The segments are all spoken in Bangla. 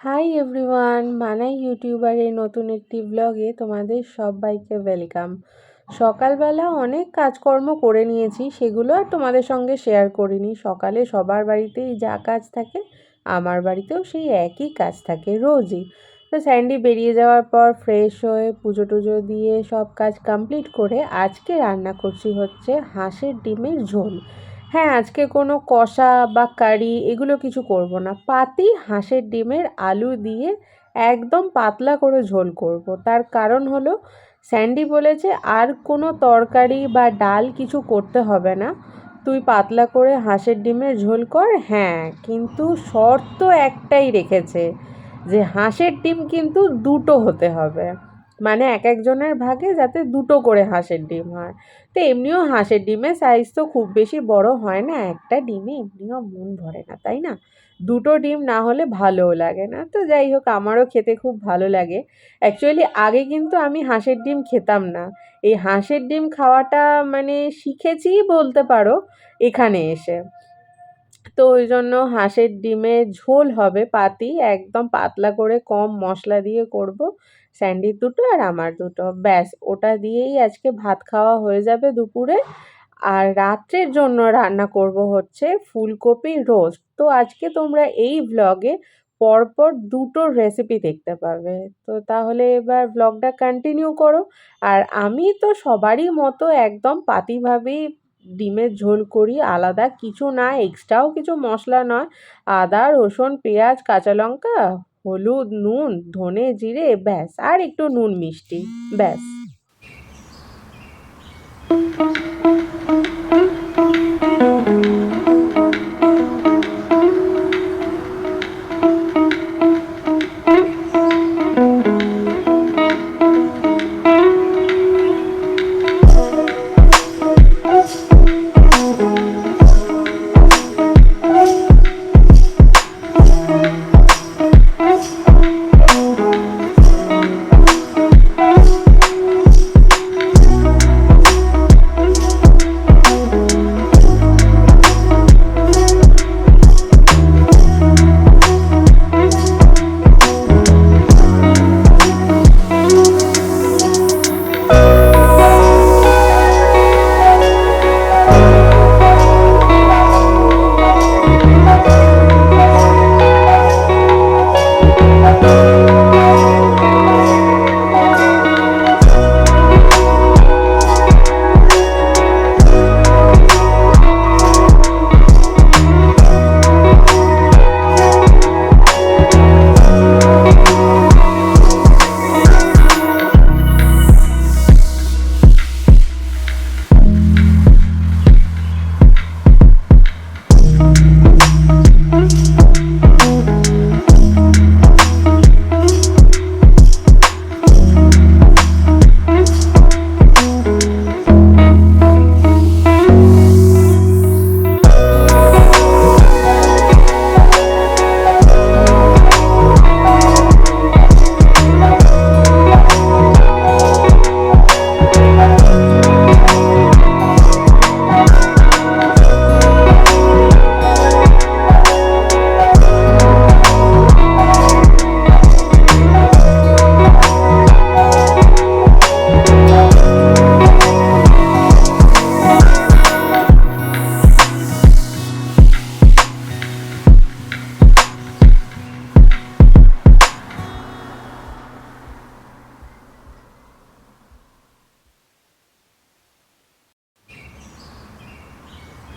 হাই এভরিওয়ান মানাই ইউটিউবারের নতুন একটি ব্লগে তোমাদের সবাইকে ওয়েলকাম সকালবেলা অনেক কাজকর্ম করে নিয়েছি, সেগুলো আর তোমাদের সঙ্গে শেয়ার করিনি। সকালে সবার বাড়িতেই যা কাজ থাকে, আমার বাড়িতেও সেই একই কাজ থাকে রোজই। তো স্যান্ডি বেরিয়ে যাওয়ার পর ফ্রেশ হয়ে পুজো টুজো দিয়ে সব কাজ কমপ্লিট করে আজকে রান্না করছি হচ্ছে হাঁসের ডিমের ঝোল। হ্যাঁ আজকে কোনো কষা বা কারি এগুলো কিছু করব না। পাতি হাঁসের ডিমের আলু দিয়ে একদম পাতলা করে ঝোল করব। তার কারণ হলো, স্যান্ডি বলেছে আর কোনো তরকারি বা ডাল কিছু করতে হবে না। তুই পাতলা করে হাঁসের ডিমের ঝোল কর হ্যাঁ কিন্তু শর্ত একটাই রেখেছে যে হাঁসের ডিম কিন্তু দুটো হতে হবে। মানে এক একজনের ভাগে যাতে দুটো করে হাঁসের ডিম হয়। তো এমনিও হাঁসের ডিমের সাইজ তো খুব বেশি বড় হয় না, একটা ডিমে এমনিও মন ভরে না, তাই না? দুটো ডিম না হলে ভালোও লাগে না। তো যাই হোক, আমারও খেতে খুব ভালো লাগে। অ্যাকচুয়ালি আগে কিন্তু আমি হাঁসের ডিম খেতাম না। এই হাঁসের ডিম খাওয়াটা মানে শিখেছি বলতে পারো এখানে এসে। তো ওই জন্য হাঁসের ডিমের ঝোল হবে, পাতি একদম পাতলা করে কম মশলা দিয়ে করব। স্যান্ডির দুটো আর আমার দুটো। ব্যাস, ওটা দিয়েই আজকে ভাত খাওয়া হয়ে যাবে দুপুরে। আর রাত্রের জন্য রান্না করব হচ্ছে ফুলকপি রোস্ট। তো আজকে তোমরা এই ব্লগে পরপর দুটো রেসিপি দেখতে পাবে। তো তাহলে এবার ব্লগটা কন্টিনিউ করো। আর আমি তো সবারই মতো একদম পাতিভাবেই ডিমের ঝোল করি, আলাদা কিছু না এক্সট্রাও কিছু মশলা নয়। আদা, রসুন, পেঁয়াজ, কাঁচা লঙ্কা হলুদ নুন ধনে জিরে ব্যাস আর একটু নুন মিষ্টি ব্যাস। thank you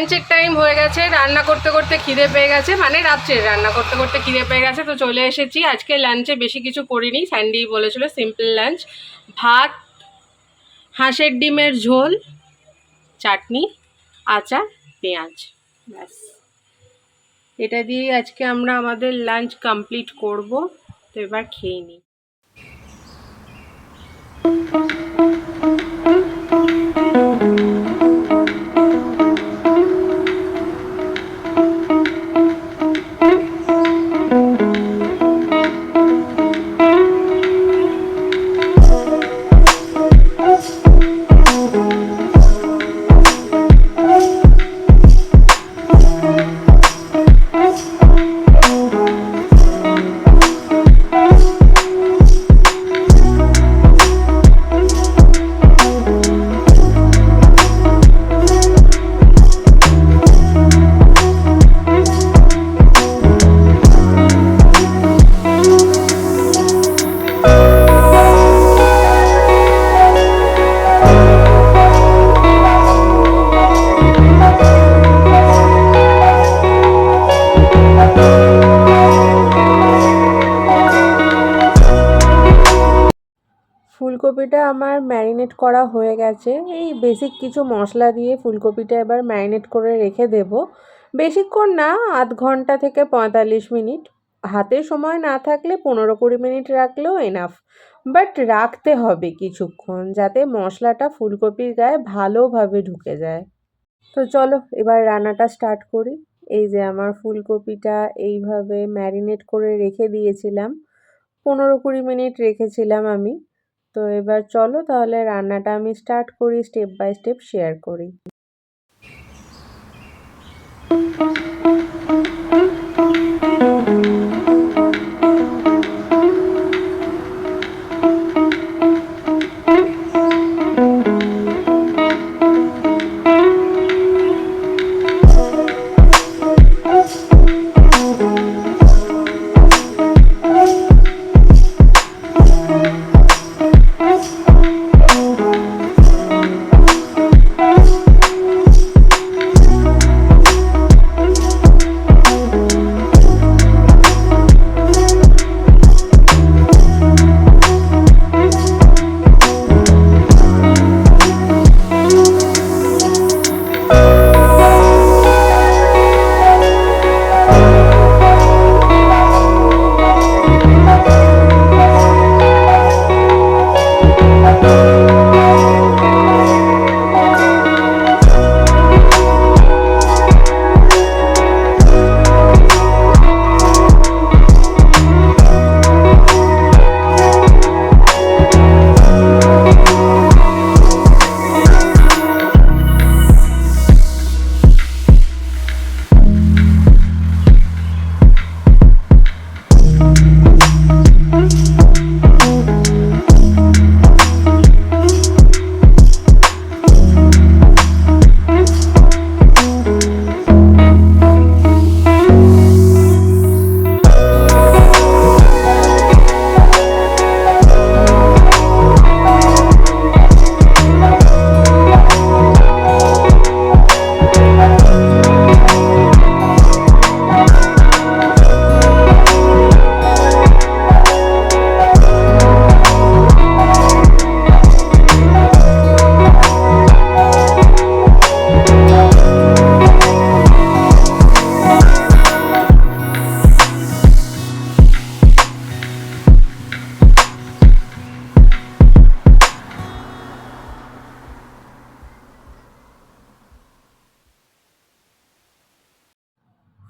লাঞ্চের টাইম হয়ে গেছে, রান্না করতে করতে খিদে পেয়ে গেছে মানে রাত্রে রান্না করতে করতে খিদে পেয়ে গেছে, তো চলে এসেছি। আজকে লাঞ্চে বেশি কিছু করিনি, স্যান্ডি বলেছিল সিম্পল লাঞ্চ ভাত, হাঁসের ডিমের ঝোল, চাটনি, আচার, পেঁয়াজ, ব্যাস। এটা দিয়ে আজকে আমরা আমাদের লাঞ্চ কমপ্লিট করব, তো এবার খেয়ে নিই। ফুলকপিটা আমার ম্যারিনেট করা হয়ে গেছে। এই বেসিক কিছু মশলা দিয়ে ফুলকপিটা এবার ম্যারিনেট করে রেখে দেব। বেশিক্ষণ না, আধ ঘণ্টা থেকে পঁয়তাল্লিশ মিনিট। হাতে সময় না থাকলে পনেরো কুড়ি মিনিট রাখলেও এনাফ বাট রাখতে হবে কিছুক্ষণ যাতে মশলাটা ফুলকপির গায়ে ভালোভাবে ঢুকে যায়। তো চলো, এবার রান্নাটা স্টার্ট করি। এই যে আমার ফুলকপিটা এইভাবে ম্যারিনেট করে রেখে দিয়েছিলাম। পনেরো কুড়ি মিনিট রেখেছিলাম আমি। তো এবার চলো তাহলে রান্নাটা আমি স্টার্ট করি স্টেপ বাই স্টেপ শেয়ার করি।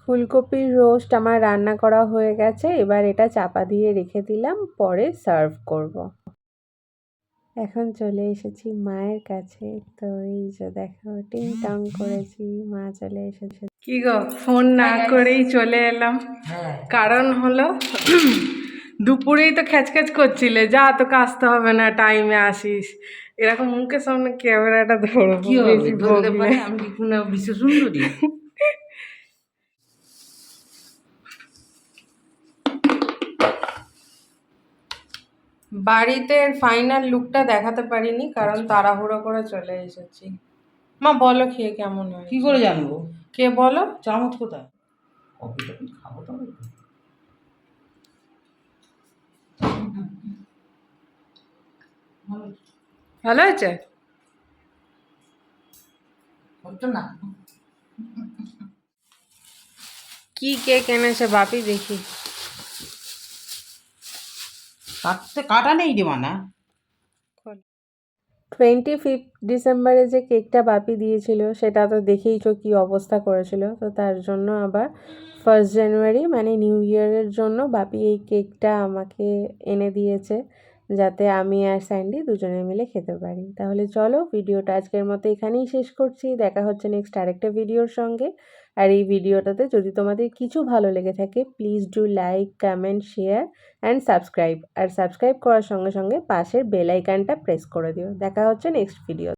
ফুলকপির রোস্ট আমার রান্না করা হয়ে গেছে এবার এটা চাপা দিয়ে রেখে দিলাম পরে সার্ভ করব। এখন চলে এসেছি মায়ের কাছে তো এই যে দেখো টিং টং করেছি মা চলে এসেছে। কি গো ফোন না করেই চলে এলাম। কারণ হলো দুপুরেই তো খ্যাচখ্যাচ করছিলে যা তোকে আসতে হবে না টাইমে আসিস। এরকম মুখের সামনে ক্যামেরাটা ধরবো কি হবে? আমি কি সুন্দরী বাড়িতে ফাইনাল লুকটা দেখাতে পারিনি কারণ তাড়াহুড়ো করে চলে এসেছি। মা বলো খেয়ে কেমন হয় কি করে জানব? কে বলো? চামচ কোথায়? কফিটা কি খাব তবে ভালো ভালো হয়েছে? না। কি কেক এনেছে বাপি দেখি। কাটতে কাটা নেই রে মানা। টোয়েন্টি ফিফথ ডিসেম্বরে যে কেকটা বাপি দিয়েছিল, সেটা তো দেখেই দেখেইছো কী অবস্থা করেছিল। তো তার জন্য আবার ফার্স্ট জানুয়ারি মানে নিউ ইয়ারের জন্য বাপি এই কেকটা আমাকে এনে দিয়েছে। যাতে আমি আর স্যান্ডি দুজনে মিলে খেতে পারি। তাহলে চলো ভিডিওটা আজকের মতো এখানেই শেষ করছি। দেখা হচ্ছে নেক্সট আরেকটা ভিডিওর সঙ্গে। আর এই ভিডিওটাতে যদি তোমাদের কিছু ভালো লেগে থাকে please do like comment share and subscribe R subscribe করার সঙ্গে সঙ্গে পাশের বেলাইকানটা প্রেস করে দিও। দেখা হচ্ছে নেক্সট ভিডিও